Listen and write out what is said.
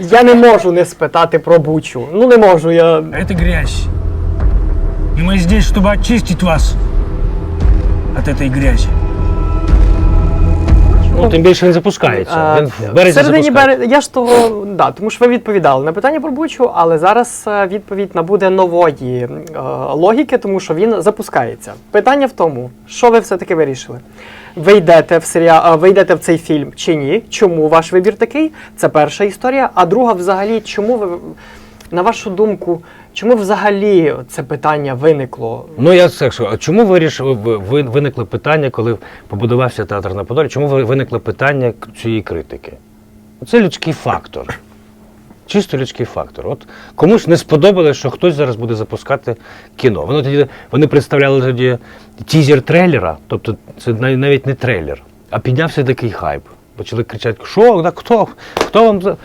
Я не можу не спитати про бучу. Ну не можу я. Это грязь. И мы здесь, чтобы очистить вас от этой грязи. Ну, тим більше він запускається. Він в в березі середині запускається. березня. Я ж того, да, тому що ви відповідали на питання про бучу, але зараз е, відповідь набуде нової е, логіки, тому що він запускається. Питання в тому, що ви все-таки вирішили? Ви йдете в серіал, е, ви йдете в цей фільм чи ні? Чому ваш вибір такий? Це перша історія. А друга, взагалі, чому ви, на вашу думку, чому взагалі це питання виникло? Ну я що, а чому вирішили ви, ви- питання, коли побудувався театр на Подолі? Чому ви- виникли питання цієї критики? Це людський фактор. Чисто людський фактор. От комусь не сподобалось, що хтось зараз буде запускати кіно. Вони тоді вони представляли тоді тізер трейлера, тобто це навіть не трейлер, а піднявся такий хайп. Почали кричати, що, хто, хто вам.